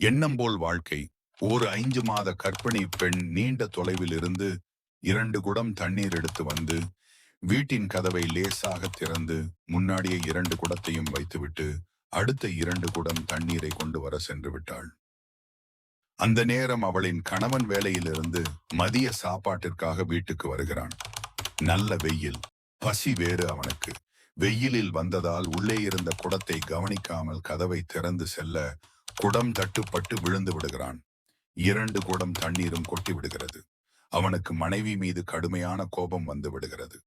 எண்ணம் போல் வாழ்க்கை. ஒரு ஐந்து மாத கற்பிணி பெண் நீண்ட தொலைவில் இருந்து இரண்டு குடம் தண்ணீர் எடுத்து வந்து வீட்டின் கதவை லேசாக திறந்து முன்னாடியே இரண்டு குடத்தையும் வைத்துவிட்டு அடுத்த இரண்டு குடம் தண்ணீரை கொண்டு வர சென்று விட்டாள். அந்த நேரம் அவளின் கணவன் வேலையிலிருந்து மதிய சாப்பாட்டிற்காக வீட்டுக்கு வருகிறான். நல்ல வெயில் பசி வேறு அவனுக்கு. வெயிலில் வந்ததால் உள்ளே இருந்த குடத்தை கவனிக்காமல் கதவை திறந்து செல்ல குடம் தட்டுப்பட்டு விழுந்து விடுகிறான். இரண்டு குடம் தண்ணீரும் கொட்டி விடுகிறது. அவனுக்கு மனைவி மீது கடுமையான கோபம் வந்து விடுகிறது.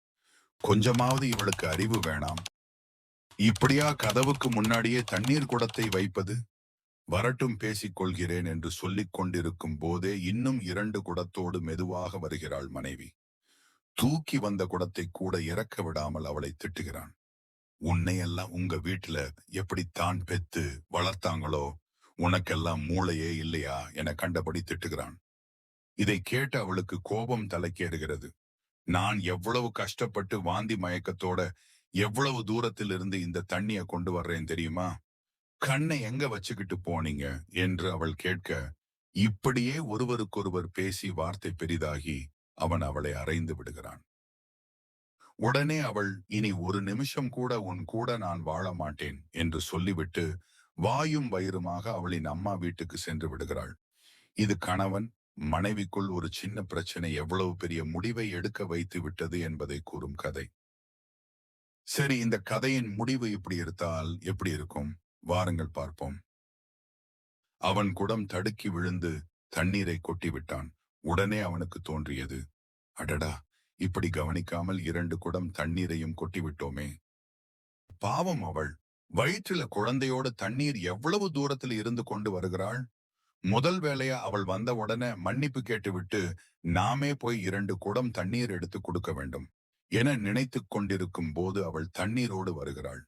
கொஞ்சமாவது இவளுக்கு அறிவு வேணாம். இப்படியா கதவுக்கு முன்னாடியே தண்ணீர் குடத்தை வைப்பது? வரட்டும் பேசிக் கொள்கிறேன் என்று சொல்லிக் கொண்டிருக்கும் போதே இன்னும் இரண்டு குடத்தோடு மெதுவாக வருகிறாள் மனைவி. தூக்கி வந்த குடத்தை கூட இறக்க விடாமல் அவளை திட்டுகிறான். உன்னையெல்லாம் உங்க வீட்டுல எப்படித்தான் பெத்து வளர்த்தாங்களோ உனக்கெல்லாம் மூளையே இல்லையா? என கண்டபடி திட்டுகிறான். இதை கேட்டு அவளுக்கு கோபம் தலைக்கேறுகிறது. நான் எவ்வளவு கஷ்டப்பட்டு வாந்தி மயக்கத்தோட எவ்வளவு தூரத்தில் இருந்து இந்த தண்ணிய கொண்டு வர்றேன் தெரியுமா? கண்ணை எங்க வச்சுக்கிட்டு போனீங்க? என்று அவள் கேட்க இப்படியே ஒருவருக்கொருவர் பேசி வார்த்தை பெரிதாகி அவன் அவளை அறைந்து விடுகிறான். உடனே அவள் இனி ஒரு நிமிஷம் கூட உன் கூட நான் வாழ மாட்டேன் என்று சொல்லிவிட்டு வாயும் வயிறுமாக அவளின் அம்மா வீட்டுக்கு சென்று விடுகிறாள். இது கணவன் மனைவிக்குள் ஒரு சின்ன பிரச்சனை எவ்வளவு பெரிய முடிவை எடுக்க வைத்து விட்டது என்பதை கூறும் கதை. சரி இந்த கதையின் முடிவு இப்படி இருந்தால் எப்படி இருக்கும்? வாருங்கள் பார்ப்போம். அவன் குடம் தடுக்கி விழுந்து தண்ணீரை கொட்டி விட்டான். உடனே அவனுக்கு தோன்றியது அடடா இப்படி கவனிக்காமல் இரண்டு குடம் தண்ணீரையும் கொட்டி விட்டோமே. பாவம் அவள். வயிற்றில குழந்தையோட தண்ணீர் எவ்வளவு தூரத்தில் இருந்து கொண்டு வருகிறாள்? முதல் வேலையா அவள் வந்த உடனே மன்னிப்பு கேட்டுவிட்டு நாமே போய் இரண்டு குடம் தண்ணீர் எடுத்து கொடுக்க வேண்டும் என நினைத்துக் கொண்டிருக்கும் போது அவள் தண்ணீரோடு வருகிறாள்.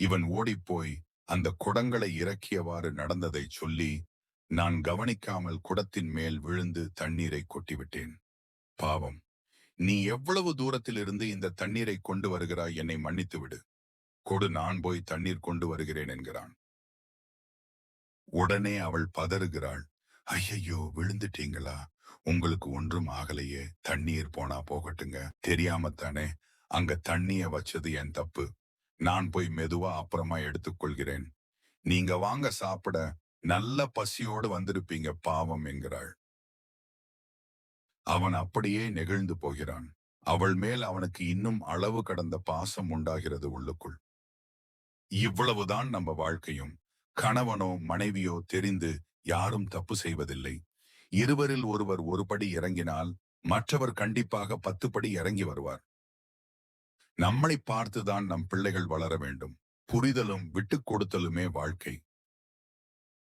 இவன் ஓடிப்போய் அந்த குடங்களை இறக்கியவாறு நடந்ததை சொல்லி நான் கவனிக்காமல் குடத்தின் மேல் விழுந்து தண்ணீரை கொட்டிவிட்டேன். பாவம். நீ எவ்வளவு தூரத்தில் இருந்து இந்த தண்ணீரை கொண்டு வருகிறாய் என்னை மன்னித்து விடு கொடு நான் போய் தண்ணீர் கொண்டு வருகிறேன் என்கிறான். உடனே அவள் பதறுகிறாள். ஐயையோ விழுந்துட்டீங்களா? உங்களுக்கு ஒன்றும் ஆகலையே. தண்ணீர் போனா போகட்டுங்க. தெரியாமத்தானே. அங்க தண்ணிய வச்சது என் தப்பு. நான் போய் மெதுவா அப்புறமா எடுத்துக்கொள்கிறேன். நீங்க வாங்க சாப்பிட. நல்ல பசியோடு வந்திருப்பீங்க பாவம் என்கிறாள். அவன் அப்படியே நெகிழ்ந்து போகிறான். அவள் மேல் அவனுக்கு இன்னும் அளவு கடந்த பாசம் உண்டாகிறது உள்ளுக்குள். இவ்வளவுதான் நம்ம வாழ்க்கையும். கணவனோ மனைவியோ தெரிந்து யாரும் தப்பு செய்வதில்லை. இருவரில் ஒருவர் ஒரு படி இறங்கினால் மற்றவர் கண்டிப்பாக பத்து படி இறங்கி வருவார். நம்மளை பார்த்துதான் நம் பிள்ளைகள் வளர வேண்டும். புரிதலும் விட்டுக் கொடுத்தலுமே வாழ்க்கை.